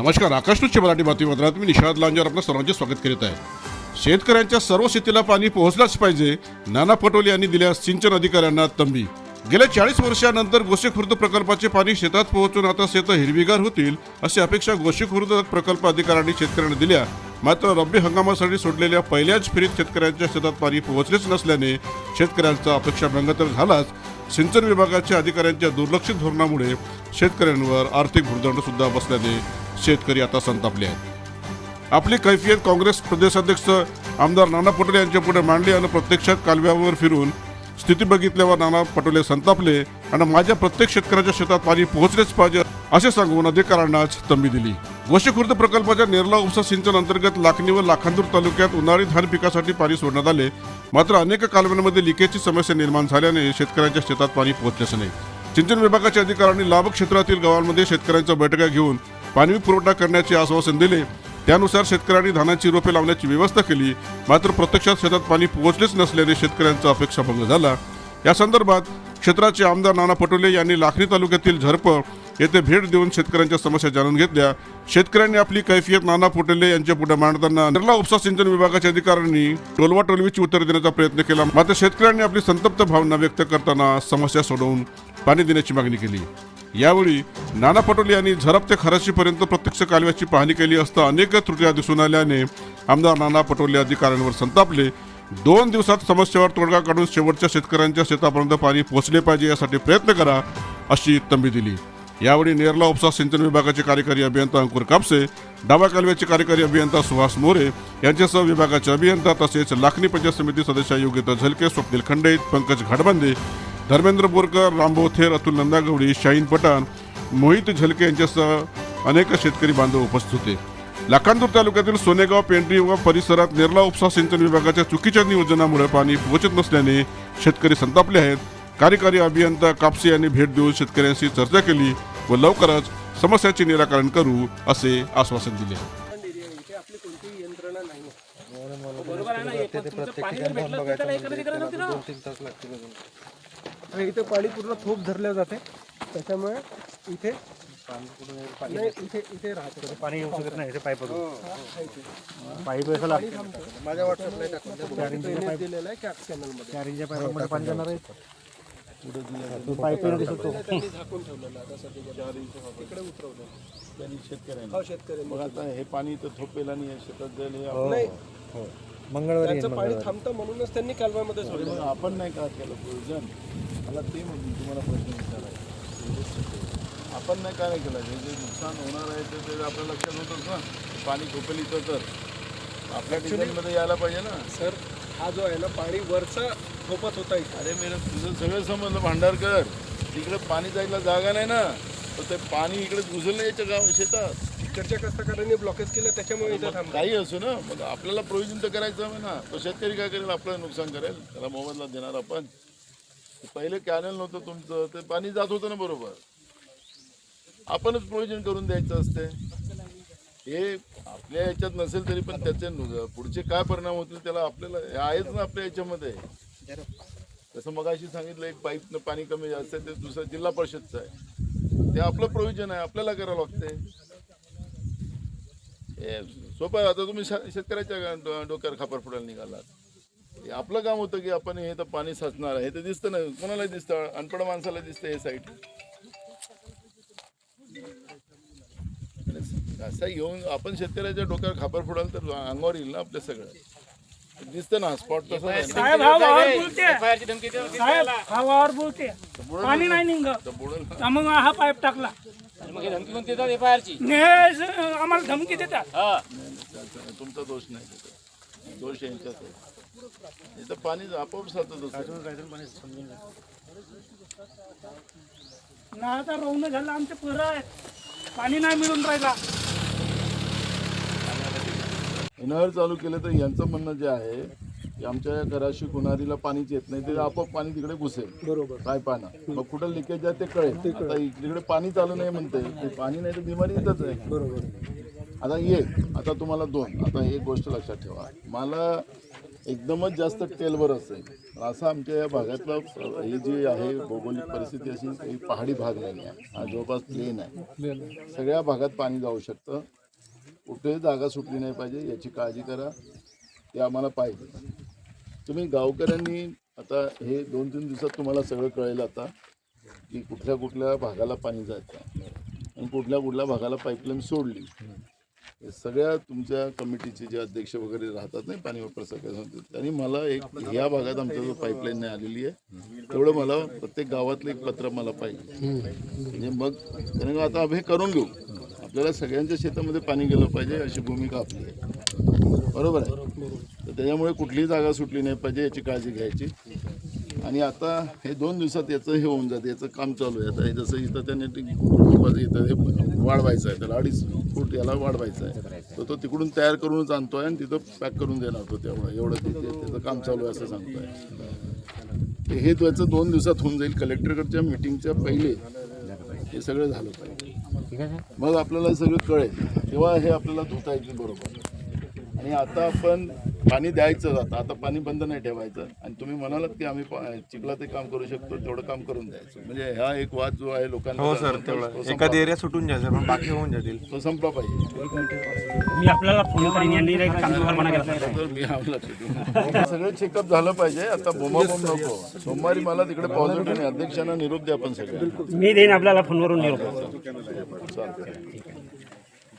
नमस्कार आकाश मराठी बातमीपत्रात मी निषाद लांजर आपलं सर्वांचे स्वागत करीत आहे. शेतकऱ्यांच्या सर्व शेतीला पाणी पोहोचलाच पाहिजे नाना पटोले यांनी दिल्या सिंचन अधिकाऱ्यांना तंबी. गेल्या चाळीस वर्षानंतर गोसेखुर्द प्रकल्पाचे पाणी शेतात पोहोचून आता शेतं हिरवीगार होतील अशी अपेक्षा गोसेखुर्द प्रकल्प अधिकाऱ्यांनी शेतकऱ्यांना दिल्या. मात्र रब्बी हंगामासाठी सोडलेल्या पहिल्याच फेरीत शेतकऱ्यांच्या शेतात पाणी पोहोचलेच नसल्याने शेतकऱ्यांचा अपेक्षाभंग तर झालाच. सिंचन विभागाच्या अधिकाऱ्यांच्या दुर्लक्षित धोरणामुळे शेतकऱ्यांवर आर्थिक भुर्दंड सुद्धा बसल्याने शेतकरी आता संतापले आहेत. आपली कैफियत काँग्रेस प्रदेशाध्यक्ष आमदार नाना पटोले यांच्या पुढे मांडली आणि प्रत्यक्षात कालव्यावर फिरून स्थिती बघितल्यावर नाना पटोले संतापले आणि माझ्या प्रत्येक शेतकऱ्याच्या शेतात पाणी पोहोचलेच पाहिजे असे सांगून अधिकाऱ्यांनाच तंबी दिली. गोशीखुर्द प्रकल्पाच्या नेरला उपसा सिंचन अंतर्गत लाखणी व लाखांदूर तालुक्यात उन्हाळी धान पिकासाठी पाणी सोडण्यात आले. मात्र अनेक कालव्यांमध्ये लिकेजची समस्या निर्माण झाल्याने शेतकऱ्यांच्या शेतात पाणी पोहोचलेच नाही. सिंचन विभागाच्या अधिकाऱ्यांनी लाभ क्षेत्रातील गावांमध्ये शेतकऱ्यांच्या बैठका घेऊन पाणी पुरवठा करण्याचे आश्वासन दिले. त्यानुसार शेतकऱ्यांनी धानाची रोपे लावण्याची व्यवस्था केली. मात्र प्रत्यक्षात शेतात पाणी पोहोचलेच नसल्याने शेतकऱ्यांचा अपेक्षाभंग झाला. या संदर्भात क्षेत्राचे आमदार नाना पटोले यांनी लाखणी तालुक्यातील झरप येथे भेट देऊन शेतकऱ्यांच्या समस्या जाणून घेतल्या. शेतकऱ्यांनी आपली कैफियत नाना पटोले यांच्या पुढे मांडताना निर्ला उपसा सिंचन विभागाच्या अधिकाऱ्यांनी टोलवा टोलवीची उत्तर देण्याचा प्रयत्न केला. मात्र शेतकऱ्यांनी आपली संतप्त भावना व्यक्त करताना समस्या सोडवून पाणी देण्याची मागणी केली. यावेळी नाना पटोले यांनी झरप ते खराशीपर्यंत प्रत्यक्ष कालव्याची पाहणी केली असता अनेक त्रुट्या दिसून आल्याने आमदार नाना पटोले अधिकाऱ्यांवर संतापले. दोन दिवसात समस्येवर तोडगा काढून शेवटच्या शेतकऱ्यांच्या शेतापर्यंत पाणी पोहोचले पाहिजे यासाठी प्रयत्न करा अशी तंबी दिली. यावेळी नेरला उपसा सिंचन विभागाचे कार्यकारी अभियंता अंकुर कापसे डावा कालव्याचे कार्यकारी अभियंता सुहास मोरे यांच्यासह विभागाचे अभियंता तसेच लाखणी पंचायत समिती सदस्य योगिता झलके स्वप्नील खंडे पंकज घाटबंदे धर्मेंद्र बोरकर रामभाऊ थेर अतुल नंदागवडी शाहीन पठाण मोहित झलके यांच्यासह अनेक शेतकरी बांधव उपस्थित होते. लाखांदूर तालुक्यातील सोनेगाव पेंढरी व परिसरात नेरला उपसा सिंचन विभागाच्या चुकीच्या नियोजनामुळे पाणी पोहोचत नसल्याने शेतकरी संतापले आहेत. कार्यकारी अभियंता कापसे यांनी भेट देऊन शेतकऱ्यांशी चर्चा केली व लवकरच समस्याचे निराकरण करू असे आश्वासन दिले. बरोबर आहे ना? आणि इथे पाणी पूर्ण थोप धरल्या जाते. त्याच्यामुळे इथे नाही इथे इथे राहते. पाणी येऊ शकत नाही पाईप हा, हा. पाईप असं पाणी थांबतं. माझ्या व्हॉट्सअपला. दिलेलं आहे कॅप चार पाईपामध्ये पाणी जाणार आहे. पाईप दिसतो. त्यांनी झाकून ठेवलेलं आहे. आता सध्या तिकडे उतरवलं शेतकऱ्यांना. हो शेतकरी मग आता हे पाणी तर थोपेला नाही आहे, शेतात जायला हे नाही. मंगळवारी त्यांचं पाणी थांबतं म्हणूनच त्यांनी कालव्यामध्ये सोडलं आपण नाही का केलं प्रयोजन? मला ते म्हणून तुम्हाला प्रश्न विचारायचा आपण नाही काय नाही केलं? हे जे नुकसान होणार आहे ते ते आपल्या लक्षात होतच ना. पाणी खोपेलीचं तर. आपल्या डिझाईनमध्ये यायला पाहिजे ना. सर हा जो आहे ना पाणी वरचा थोपत होता इथे. अरे मेरे तुझं सगळं समजलं भांडारकर. तिकडे पाणी जायला जागा नाही ना. तर ते पाणी इकडे घुसलं याच्या गाव शेतात. इकडच्या कष्टकऱ्यांनी ब्लॉकेज केलं त्याच्यामुळे इथे थांबलं. काही असो ना. मग आपल्याला प्रोव्हिजन तर करायचं हवं ना. तो शेतकरी काय करेल? आपलं नुकसान करेल. त्याला मोबदला देणार आपण. पहिले कॅनल नव्हतं तुमचं ते पाणी जात होतं ना बरोबर. आपणच प्रोविजन करून द्यायचं असते. हे आपल्या याच्यात नसेल तरी पण त्याचे पुढचे काय परिणाम होतील त्याला आपल्याला हे आहेच ना आपल्या याच्यामध्ये. जसं मगाशी सांगितलं एक पाईपनं पाणी कमी जास्त आहे ते दुसरं जिल्हा परिषदचं आहे. ते आपलं प्रोविजन आहे आपल्याला करावं लागते. हे सोपं आहे आता तुम्ही शेतकऱ्याच्या डोक्यावर खापर फुटायला निघालात. हे आपलं काम होतं की आपण हे तर पाणी साचणार आहे. हे तर दिसतं ना कोणाला दिसतं अनपड माणसाला दिसतं हे साईट असं घेऊन आपण शेतकऱ्याच्या डोक्यावर खापर फुटाल तर अंगावर येईल ना आपल्या सगळं. दिसतं ना स्पॉट तसं. साहेब हा वावर बोलते. साहेब हा वावर बोलते. पाणी नाही निघत. तर बुडेल ना. तर मग हा पाईप टाकला. ने आम्हाला धमकी देतात. तुमचा दोष नाही. दोष यांच्याच आहे. इथं पाणी आपोआप साचत असतं. ना आता रवणं झालं आमचे पोरं आहेत. पाणी नाही मिळून राहिला. नहर चालू केलं तर यांचं म्हणणं जे आहे की आमच्या घराशी कुणारीला पाणीच येत नाही ते आपोआप पाणी तिकडे घुसेल. बरोबर. काय पानं मग कुठं लिकेज आहे ते कळेल. आता इकडे पाणी चालू नाही म्हणते. ते पाणी नाही तर बिमारी येतच आहे. बरोबर. आता एक आता तुम्हाला दोन. आता एक गोष्ट लक्षात ठेवा. मला एकदमच जास्त टेलवर असेल. असं आमच्या या भागातलं ही जी आहे भौगोलिक परिस्थिती अशी काही पहाडी भाग नाही आहे. हा जवळपास प्लेन आहे. सगळ्या भागात पाणी जाऊ शकतं. कुठेही जागा सुटली नाही पाहिजे याची काळजी करा. ते आम्हाला पाहिजे. तुम्ही गावकऱ्यांनी आता हे दोन तीन दिवसात तुम्हाला सगळं कळेल आता की कुठल्या कुठल्या भागाला पाणी जायचं आणि कुठल्या कुठल्या भागाला पाईपलाईन सोडली. हे सगळ्या तुमच्या कमिटीचे जे अध्यक्ष वगैरे राहतात नाही पाणी वापर सगळ्या त्यांनी मला एक ह्या भागात आमच्या जो पाईपलाईन नाही आलेली आहे तेवढं मला प्रत्येक गावातलं एक पत्र मला पाहिजे. म्हणजे मग का आता हे करून घेऊ. आपल्याला सगळ्यांच्या शेतामध्ये पाणी गेलं पाहिजे अशी भूमिका आपली आहे. बरोबर आहे. तर त्याच्यामुळे कुठलीही जागा सुटली नाही पाहिजे याची काळजी घ्यायची. आणि आता हे दोन दिवसात याचं हे होऊन जातं याचं काम चालू आहे. आता हे जसं इथं त्याने ते इथं हे वाढवायचं आहे त्याला अडीच फूट याला वाढवायचं आहे. तर तो तिकडून तयार करूनच आणतोय आणि तिथं पॅक करून देणार तो तेवढं. एवढं ते- ते- त्याचं काम चालू आहे असं सांगतोय. हे त्याचं दोन दिवसात होऊन जाईल. कलेक्टरकडच्या मिटिंगच्या पहिले हे सगळं झालं पाहिजे. मग आपल्याला हे सगळं कळेल. तेव्हा हे आपल्याला धुता येतील बरोबर. आणि आता आपण पाणी द्यायचं आता आता पाणी बंद नाही ठेवायचं. आणि तुम्ही म्हणालात की आम्ही चिखला ते काम करू शकतो तेवढं काम करून द्यायचं. म्हणजे हा एक वाद जो आहे लोकांना हो सर एखादी एरिया सुटून जायचं पण बाकी होऊन जातील. तो संपला पाहिजे. मी आपल्याला फोन हे सगळं चेकअप झालं पाहिजे. आता बोंबाबोंब नको. सोमवारी मला तिकडे पॉझिटिव्ह अध्यक्षांना निरोप द्या आपण सगळे मी देईन आपल्याला फोनवरून निरोप.